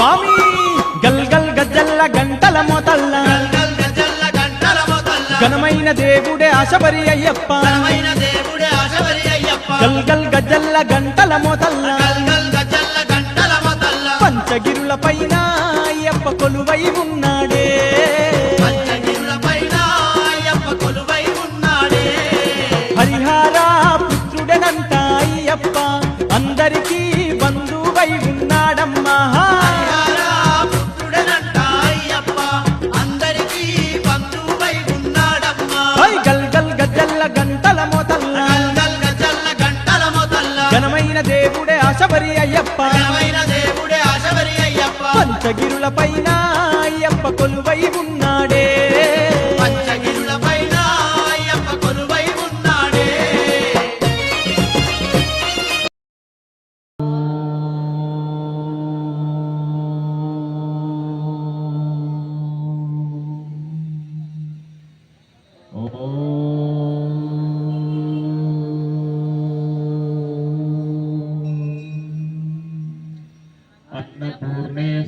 స్వామి గల్ గల్ గజ్జల్ల గంటల మొతల్ల. గజల్ల గంటల మొదల్ల ఘనమైన దేవుడే ఆశబరి అయ్యప్ప. దేవుడే గల్ గల్ గజ్జల్ల గంటల మొతల్ల. గజల్ల గంటల మొదల్ల పంచగిరుల పైన అయ్యప్ప కొలువై ఉన్నాడే. హరిహార అయ్యప్ప. అందరికీ గంటల మొతల్ల గల్గల్ గజల్ల గంటల మొదల్ల ఘనమైన దేవుడే అయ్యప్ప. ఘనమైన దేవుడే ఆశబరి అయ్యప్ప. పంచగిరుల పైన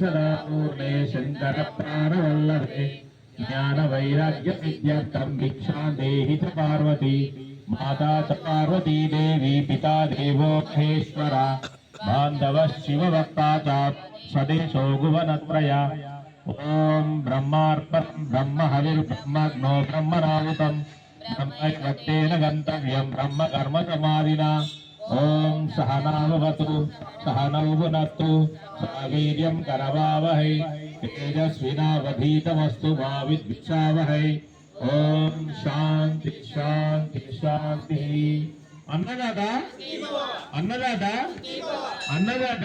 సదాపూర్ణే శంకర ప్రాణవల్లభే జ్ఞాన వైరాగ్య విద్యార్థం భిక్షా దేహి చ పార్వతి మాతా చ పార్వతీ దేవి పితా దేవో మహేశ్వర బాంధవ శివ వక్తా స్వదేశో గువనత్రయ ఓం బ్రహ్మార్పణం బ్రహ్మ హవిర్బ్రహ్మగ్నో బ్రహ్మనామృతం బ్రహ్మైవత్తేన గంతవ్యం బ్రహ్మ కర్మ సమాధినా. ఓం సహనాభవతు సహనౌనత్తు సావీర్యం కరవావహై తేజస్వినావధీతమస్తు మా విద్విషావహై ఓం శాంతి శాంతి శాంతి అన్నదాత అన్నదాత అన్నదాత